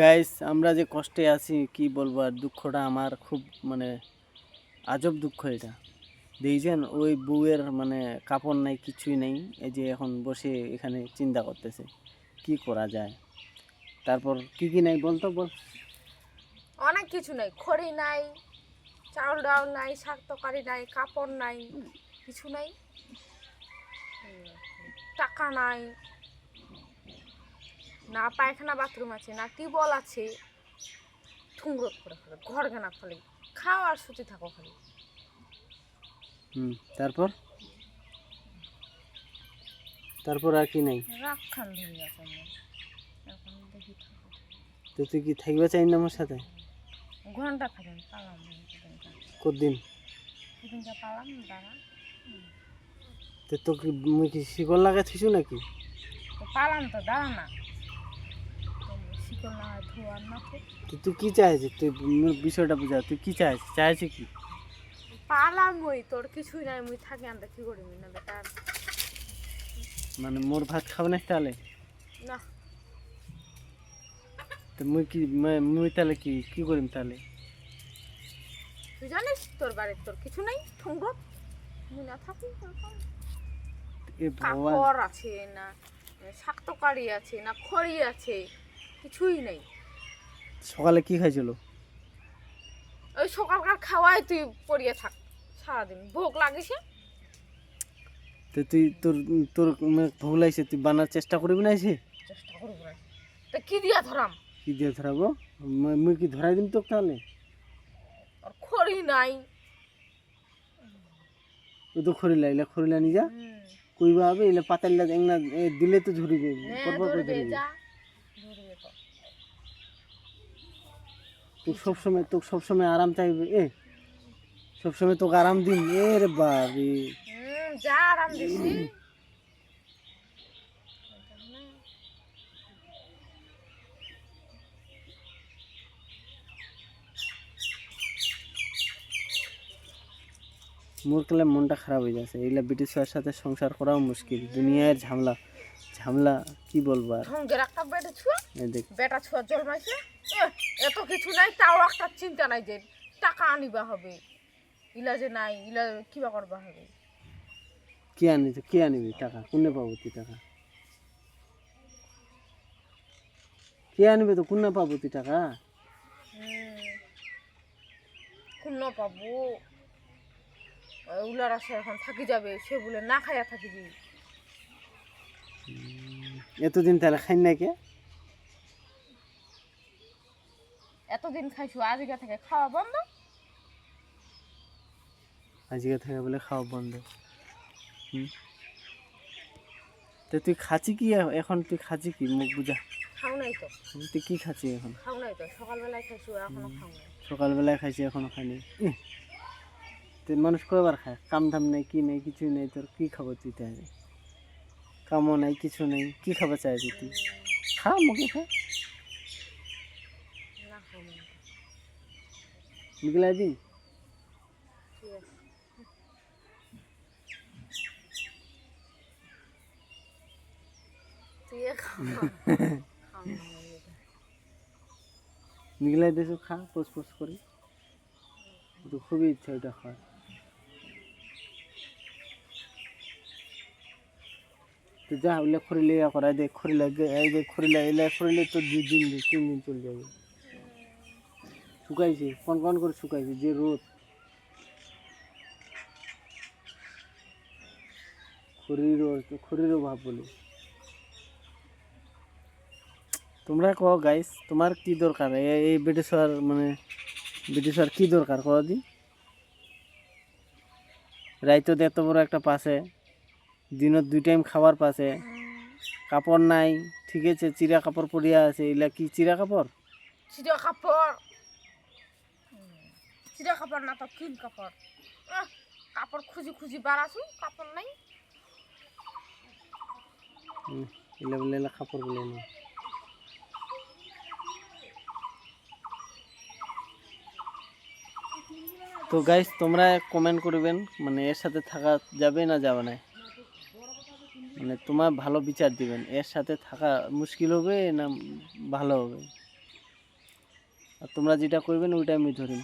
Guys আমরা যে কষ্টে আছি, কি বলব, আর দুঃখটা আমার খুব মানে আজব দুঃখ এটা। দেখছেন, ওই বউয়ের মানে কাপড় নাই, কিছুই নেই, এই যে এখন বসে এখানে চিন্তা করতেছে, কি করা যায়? তারপর কি কি নাই বলতো, বল। অনেক কিছু নাই, খড়ি নাই চাউল ডাউল নাই, শাক তরকারি নাই, কাপড় নাই, কিছু নাই। টাকা নাই না পায়খানা বাথরুম আছে না টিউবওয়েল আছে। ঠুংরত করে খালি ঘর গানা খালি। খাও আর সুতি থাকো খালি। হুম তারপর? তারপর আর কি নাই? রাগ খান ধরে আমার। এখন দেখি তো তুই কি থাকবে চাই না আমার সাথে? ঘণ্টা থাকেন পালাম কতদিন? সেদিনটা পালাম দাঁড়া। তো তোকে মুই কি শিকল লাগা থিসু নাকি? পালাম তো দাঁড়া না। শিকল না হয় ধোয়ার না তো তুই কি চাইছিস? তুই বিষয়টা বুঝা তুই কি চাইছিস? চাইছিস কি? পালাম ওই তোর কিছুই নাই মুই থাকি আনতে কি করিবি না বেটা? মানে মোর ভাত খাবে না তাহলে? না। তো মুই কি মুই তাহলে কি কি করিম তাহলে? তুই জানিস তোর বাড়ির তোর কিছু নাই ঠুঙ্গ মুই না থাকি কাপড় আছে না শাক তরকারি আছে না খড়ি আছে কিছুই নেই। সকালে কি খাইছিল? ওই সকালকার তুই পড়িয়ে থাক সারাদিন। ভোগ লাগিছে। তো তুই তোর তোর মানে ভুল আইছে তুই বানার চেষ্টা করবি না এসে? চেষ্টা করব না। তা কি দিয়া ধরাম? কি দিয়ে ধরাবো? মুই- কি ধরাই দিম তোকে তাহলে? আর খড়ি নাই। ও তো খরিলা এলে খরিলা নি যা। কইবা হবে এলে পাতাল্লা এংনা এ দিলে তো ঝুরিবে নে, পরপর করে যা। ধরবে তো তুই সবসময় তোকে সবসময় আরাম চাইবে এ? সবসময় তোকে আরাম দিন এ রে বাবি যা আরাম দিছি। মোর কালে মনটা খারাপ হয়ে যাচ্ছে এইগুলা ব্রিটিশের সাথে সংসার করাও মুশকিল দুনিয়ার ঝামলা। ঝামলা কি বলব আর? ঢঙ্গের একটা বেটা ছুয়া দেখ। বেটা ছুয়া এ, এত কিছু নাই তাও একটা চিন্তা নাই যে টাকা আনিবা হবে। ইলাজে নাই ইলা কিবা করবা হবে। কি আনি কি আনিবি টাকা? কোনে পাবো তুই টাকা? কে আনবে তো কোনে পাবো তুই টাকা? কোন পাবো? উলার আসে এখন থাকি যাবে সে বলে না খাইয়া থাকিবি। এতদিন তাহলে খাই না কে? এতদিন খাইছো আজকে থেকে খাওয়া বন্ধ? আজকে থেকে বলে খাওয়া বন্ধ। তো তুই খাচ্ছি কি এখন তুই খাচ্ছি কি? মুখ বুঝা খাও নাই তো। তুই কি খাচ্ছি এখন? খাও নাই তো সকালবেলায় খাইছো এখনও খাও নাই। সকালবেলায় খাইছি এখনও খাইনি। তুই মানুষ কয়বার খায়? কাম ধাম নেই কি নেই কিছু নেই তোর কি খাব তুই তাহলে? কামও নাই, কিছু নেই, কি খাবার চাইছি তুই? খা, মুখে খা। না খাও নাই নিকলাই দিন ঠিক আছে তুই খাও খাও না এটা। নিকলাই দিয়েছ খা পোস পোস করে। খুবই ইচ্ছা ওইটা খাওয়ার। তো যা ওইলে খরিলে ইয়া করা দেখ খরিলা এই যে খরিলা এলে খরিলে তো দুই দিন তিন দিন চলে যাবে। শুকাইছে, কন কন করে শুকাইছে, যে রোদ। খড়িরও খড়িরও ভাব বলে। তোমরা কও গাইস তোমার কি দরকার? এই ব্রিটিশার মানে ব্রিটিশার কি দরকার কও দি? রাইতো এত বড় একটা পাশে দিনত দুই টাইম খাবার পাশে কাপড় নাই ঠিক আছে চিরা কাপড় পরিয়া আছে এগুলা কি চিরা কাপড়? চিরা কাপড়। চিরা কাপড় না তো কিন কাপড়। কাপড় খুঁজি খুঁজি বাড়াছু কাপড় নাই। এগুলা বলে এগুলা কাপড় বলে না। তো গাইস তোমরা কমেন্ট করবেন মানে এর সাথে থাকা যাবে না যাবে না। মানে তোমার ভালো বিচার দিবেন। এর সাথে থাকা মুশকিল হবে না ভালো হবে? আর তোমরা যেটা করবেন, ওইটা আমি ধরি।